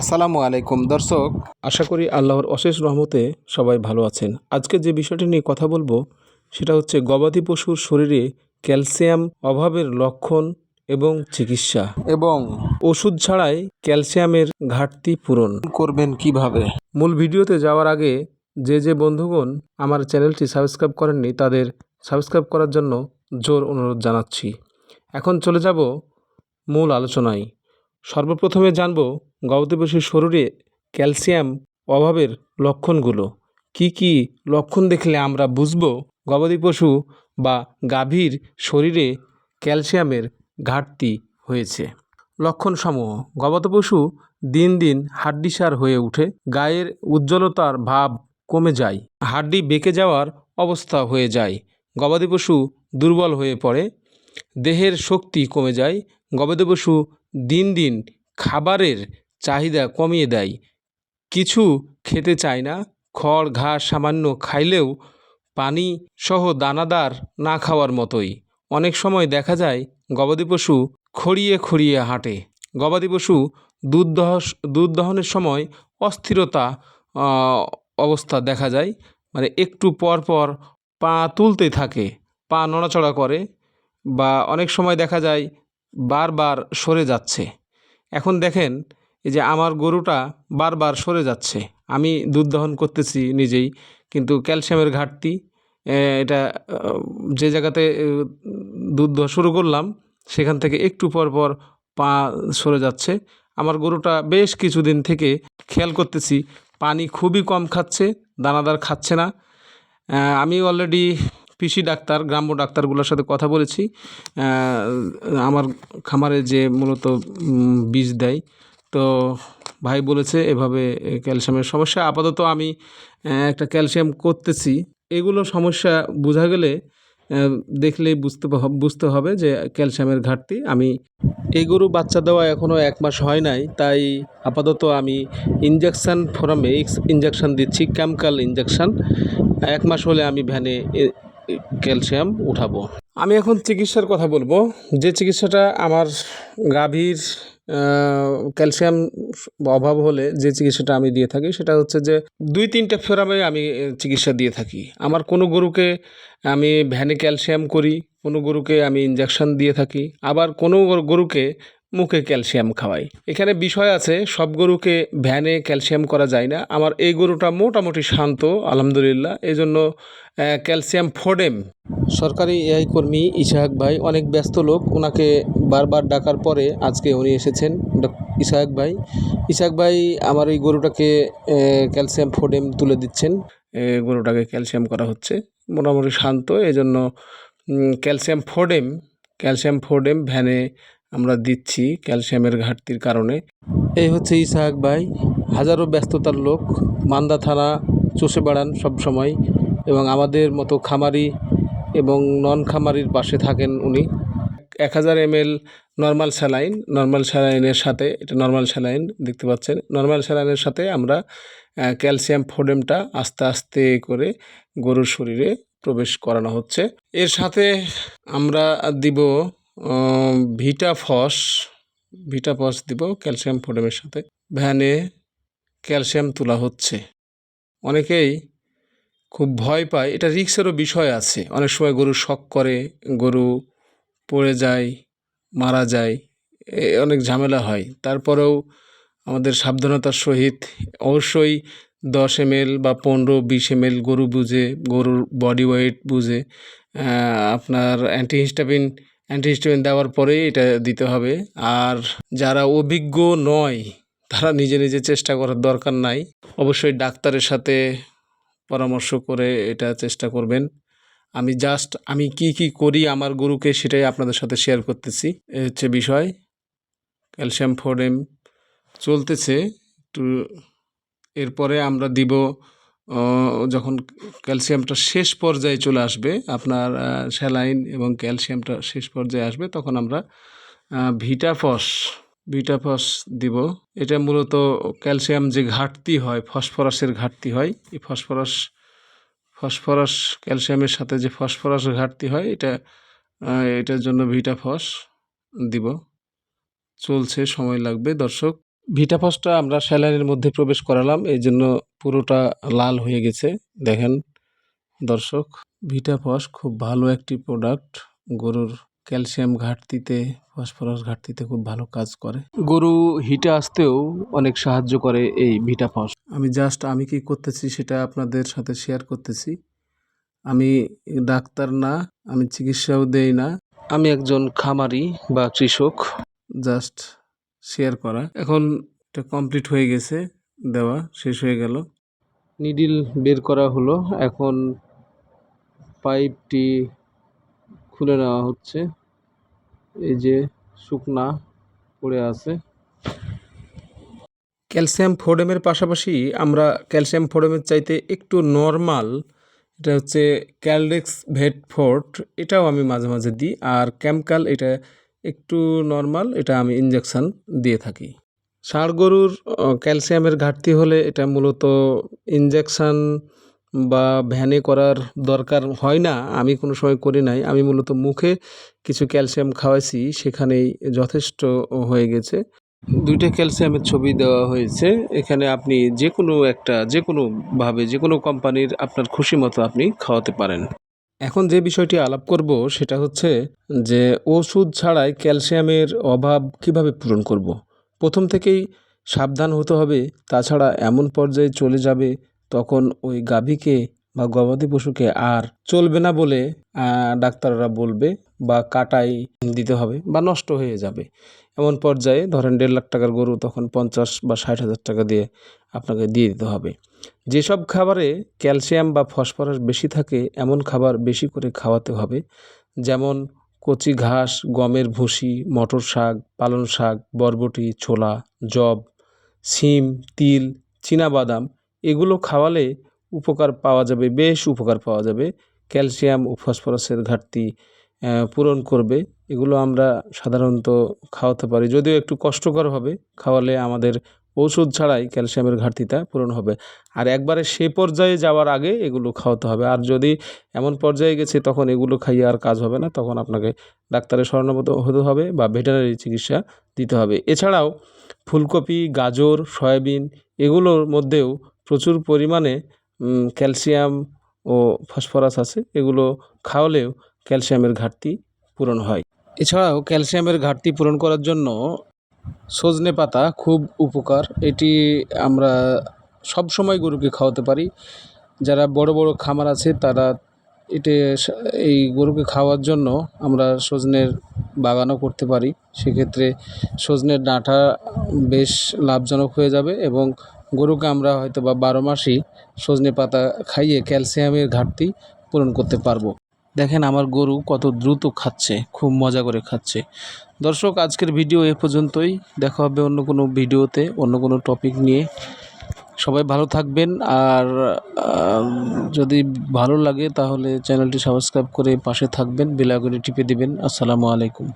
আসসালামু আলাইকুম দর্শক। আশা করি আল্লাহর অশেষ রহমতে সবাই ভালো আছেন। আজকে যে বিষয়টি নিয়ে কথা বলব সেটা হচ্ছে গবাদি পশুর শরীরে ক্যালসিয়াম অভাবের লক্ষণ এবং চিকিৎসা। এবং ওষুধ ছাড়াই ক্যালসিয়ামের ঘাটতি পূরণ। করবেন কীভাবে? মূল ভিডিওতে যাওয়ার আগে যে যে বন্ধুগণ আমার চ্যানেলটি সাবস্ক্রাইব করেননি তাদের সাবস্ক্রাইব করার জন্য জোর অনুরোধ জানাচ্ছি। এখন চলে যাব মূল আলোচনায়। সর্বপ্রথমে জানব গবাদি পশুর শরীরে ক্যালসিয়াম অভাবের লক্ষণগুলো। কি কি লক্ষণ দেখলে আমরা বুঝব গবাদি পশু বা গাভীর শরীরে ক্যালসিয়ামের ঘাটতি হয়েছে। লক্ষণসমূহ গবাদি পশু দিন দিন হাড্ডিসার হয়ে ওঠে গায়ের উজ্জ্বলতার ভাব কমে যায়, হাড্ডি বেঁকে যাওয়ার অবস্থা হয়ে যায় গবাদি পশু দুর্বল হয়ে পড়ে, দেহের শক্তি কমে যায় গবাদি পশু দিন দিন খাবারের চাহিদা কমিয়ে দেয়। কিছু খেতে চায় না, খড় ঘাস সামান্য খাইলেও পানি সহ দানাদার না খাওয়ার মতোই। অনেক সময় দেখা যায় গবাদি পশু খড়িয়ে খড়িয়ে হাঁটে। গবাদি পশু দুধ দহ দুধ দহনের সময় অস্থিরতা অবস্থা দেখা যায়। মানে একটু পর পর পা তুলতে থাকে, পা নড়াচড়া করে বা অনেক সময় দেখা যায় বারবার সরে যাচ্ছে। এখন দেখেন, এই যে আমার গরুটা বারবার সরে যাচ্ছে। আমি দুধ দহন করতেছি নিজেই, কিন্তু ক্যালসিয়ামের ঘাটতি এটা যে জায়গাতে দুধ দেওয়া শুরু করলাম, সেখান থেকে একটু পর পর পা সরে যাচ্ছে। আমার গরুটা বেশ কিছুদিন থেকে খেয়াল করতেছি, পানি খুবই কম খাচ্ছে, দানাদার খাচ্ছে না। আমি অলরেডি পিসি ডাক্তার, গ্রাম্য ডাক্তারগুলোর সাথে কথা বলেছি। আমার খামারে যে মূলত বীজ দেয়, তো ভাই বলেছে এভাবে ক্যালসিয়ামের সমস্যা। আপাতত আমি একটা ক্যালসিয়াম করতেছি। এগুলো সমস্যা বোঝা গেলে দেখলেই বুঝতে বুঝতে হবে যে ক্যালসিয়ামের ঘাটতি। আমি এই গরু বাচ্চা দেওয়া এখনও এক মাস হয় নাই, তাই আপাতত আমি ইঞ্জেকশান ফোরামে ইঞ্জেকশান দিচ্ছি ক্যামকাল ইঞ্জেকশান এক মাস হলে আমি ভ্যানে ক্যালসিয়াম উঠাবো। আমি এখন চিকিৎসার কথা বলব। যে চিকিৎসাটা আমার গাভীর ক্যালসিয়াম অভাব হলে যে চিকিৎসাটা আমি দিয়ে থাকি সেটা হচ্ছে যে দুই তিনটা ফেরামে আমি চিকিৎসা দিয়ে থাকি। আমার কোনো গরুকে আমি ভ্যানে ক্যালসিয়াম করি, কোনো গরুকে আমি ইঞ্জেকশন দিয়ে থাকি। আবার কোনো গরুকে মুখে ক্যালসিয়াম খাওয়াই। এখানে বিষয় আছে সব গরুকে ভ্যানে ক্যালসিয়াম করা যায় না। আমার এই গরুটা মোটামুটি শান্ত আলহামদুলিল্লাহ। এই জন্য ক্যালসিয়াম ফোডেম। সরকারি এআই কর্মী ইসাহাক ভাই অনেক ব্যস্ত লোক ওনাকে বারবার ডাকার পরে আজকে উনি এসেছেন। ইসাহাক ভাই ইসাহাক ভাই আমার এই গরুটাকে ক্যালসিয়াম ফোডেম তুলে দিচ্ছেন। গরুটাকে ক্যালসিয়াম করা হচ্ছে। মোটামুটি শান্ত এই জন্য উম, ক্যালসিয়াম ফোডেম ক্যালসিয়াম ফোডেম ভ্যানে আমরা দিচ্ছি ক্যালসিয়ামের ঘাটতির কারণে। এই হচ্ছে ইসাহাক ভাই। হাজারো ব্যস্ততার লোক। মান্দা থানা চষে বেড়ান সব সময়। এবং আমাদের মতো খামারি এবং নন খামারির পাশে থাকেন উনি। এক হাজার M L normal saline. Normal স্যালাইনের সাথে, এটা নর্মাল স্যালাইন দেখতে পাচ্ছেন। নর্মাল স্যালাইনের সাথে আমরা ক্যালসিয়াম ফোডেমটা আস্তে আস্তে করে গরুর শরীরে প্রবেশ করানো হচ্ছে। এর সাথে আমরা দিব ভিটাফস ভিটাফস দিব ক্যালসিয়াম ফোডেমের সাথে। ভ্যানে ক্যালসিয়াম তোলা হচ্ছে। অনেকেই খুব ভয় পায়, এটা রিক্সেরও বিষয় আছে। অনেক সময় গরু শখ করে, গরু পড়ে যায়, মারা যায় অনেক ঝামেলা হয়। তারপরেও আমাদের সাবধানতার সহিত অবশ্যই দশ এম বা পনেরো, বিশ এম গরু বুঝে, গরুর বডি ওয়েট বুঝে আপনার অ্যান্টিহিস্টামিন অ্যান্টিহিস্টামিন দেওয়ার পরেই এটা দিতে হবে। আর যারা অভিজ্ঞ নয়, তারা নিজে নিজে চেষ্টা করার দরকার নাই। অবশ্যই ডাক্তারের সাথে পরামর্শ করে এটা চেষ্টা করবেন। আমি জাস্ট আমি কি কি করি আমার গরুকে সেটাই আপনাদের সাথে শেয়ার করতেছি। এ হচ্ছে বিষয় ক্যালসিয়াম ফোডেম চলতেছে। একটু এরপরে আমরা দিব যখন ক্যালসিয়ামটা শেষ পর্যায়ে চলে আসবে, আপনার স্যালাইন এবং ক্যালসিয়ামটা শেষ পর্যায়ে আসবে, তখন আমরা ভিটাফস ভিটাফস দিব। এটা মূলত ক্যালসিয়াম যে ঘাটতি হয়, ফসফরাসের ঘাটতি হয়, এই ফসফরাস ফসফরাস ক্যালসিয়ামের সাথে যে ফসফরাস ঘাটতি হয়, এটা এটার জন্য ভিটাফস দিব। চলছে, সময় লাগবে, দর্শক। ভিটাফসটা আমরা স্যালাইনের মধ্যে প্রবেশ করালাম, এই জন্য পুরোটা লাল হয়ে গেছে। দেখেন দর্শক ভিটাফস খুব ভালো একটি প্রোডাক্ট গরুর ক্যালসিয়াম ঘাটতিতে, ফসফরাস ঘাটতিতে খুব ভালো কাজ করে। গরু হিটে আসতেও অনেক সাহায্য করে এই ভিটাফস আমি জাস্ট আমি কি করতেছি সেটা আপনাদের সাথে শেয়ার করতেছি। আমি ডাক্তার না, আমি চিকিৎসাও দেই না। আমি একজন খামারি বা কৃষক। জাস্ট শেয়ার করা। এখন এটা কমপ্লিট হয়ে গেছে, দেওয়া শেষ হয়ে গেল। নিডিল বের করা হলো, এখন পাইপটি খুলে নেওয়া হচ্ছে। এই যে শুকনা পড়ে আছে। ক্যালসিয়াম ফোডেমের পাশাপাশি আমরা ক্যালসিয়াম ফোডেমের চাইতে একটু নর্মাল এটা হচ্ছে ক্যালডেক্স ভেট ফোর্ট এটাও আমি মাঝে মাঝে দিই। আর ক্যামকাল এটা একটু নর্মাল এটা আমি ইঞ্জেকশান দিয়ে থাকি। ষাঁড় গরুর ক্যালসিয়ামের ঘাটতি হলে এটা মূলত ইঞ্জেকশান বা ভ্যানে করার দরকার হয় না, আমি কোনো সময় করি নাই। আমি মূলত মুখে কিছু ক্যালসিয়াম খাওয়াইছি, সেখানেই যথেষ্ট হয়ে গেছে। দুইটা ক্যালসিয়ামের ছবি দেওয়া হয়েছে। এখানে আপনি যে কোনো একটা যে কোনোভাবে যে কোনো কোম্পানির আপনার খুশি মতো আপনি খাওয়াতে পারেন। এখন যে বিষয়টি আলাপ করব সেটা হচ্ছে যে ওষুধ ছাড়াই ক্যালসিয়ামের অভাব কীভাবে পূরণ করব। প্রথম থেকেই সাবধান হতে হবে, তাছাড়া এমন পর্যায়ে চলে যাবে তখন ওই গাভীকে বা গবাদি পশুকে আর চলবে না বলে ডাক্তাররা বলবে বা কাটাই দিতে হবে বা নষ্ট হয়ে যাবে। এমন পর্যায়ে ধরেন দেড় লাখ টাকার গরু তখন পঞ্চাশ বা ষাট হাজার টাকা দিয়ে আপনাকে দিয়ে দিতে হবে। যেসব খাবারে ক্যালসিয়াম বা ফসফরাস বেশি থাকে, এমন খাবার বেশি করে খাওয়াতে হবে। যেমন কচি ঘাস, গমের ভুসি, মটর শাক, পালং শাক, বরবটি, ছোলা জব শিম তিল বাদাম এগুলো খাওয়ালে উপকার পাওয়া যাবে, বেশ উপকার পাওয়া যাবে। ক্যালসিয়াম ও ফসফরাসের ঘাটতি পূরণ করবে। এগুলো আমরা সাধারণত খাওয়াতে পারি। যদিও একটু কষ্টকর হবে, খাওয়ালে আমাদের ওষুধ ছাড়াই ক্যালসিয়ামের ঘাটতিটা পূরণ হবে। আর একবারে সে পর্যায়ে যাওয়ার আগে এগুলো খাওয়াতে হবে। আর যদি এমন পর্যায়ে গেছে, তখন এগুলো খাইয়ে আর কাজ হবে না। তখন আপনাকে ডাক্তারের শরণাগত হতে হবে বা ভেটেরিনারি চিকিৎসা দিতে হবে। এছাড়াও ফুলকপি, গাজর, সয়াবিন এগুলোর মধ্যেও প্রচুর পরিমাণে ক্যালসিয়াম ও ফসফরাস আছে। এগুলো খাওয়ালেও ক্যালসিয়ামের ঘাটতি পূরণ হয়। এছাড়াও ক্যালসিয়ামের ঘাটতি পূরণ করার জন্য সজনে পাতা খুব উপকার। এটি আমরা সব সময় গরুকে খাওয়াতে পারি। যারা বড় বড় খামার আছে, তারা এটে এই গরুকে খাওয়ার জন্য আমরা সজনের বাগানও করতে পারি। সেক্ষেত্রে সজনের ডাঁটা বেশ লাভজনক হয়ে যাবে এবং গরুকে আমরা হয়তো বা বারো মাসই সজনে পাতা খাইয়ে ক্যালসিয়ামের ঘাটতি পূরণ করতে পারব। দেখেন আমার গরু কত দ্রুত খাচ্ছে, খুব মজা করে খাচ্ছে। দর্শক, আজকের ভিডিও এ পর্যন্তই। দেখা হবে অন্য কোনো ভিডিওতে, অন্য কোনো টপিক নিয়ে। সবাই ভালো থাকবেন আর যদি ভালো লাগে তাহলে চ্যানেলটি সাবস্ক্রাইব করে পাশে থাকবেন বেলাগুলি টিপে দিবেন। আসসালামু আলাইকুম।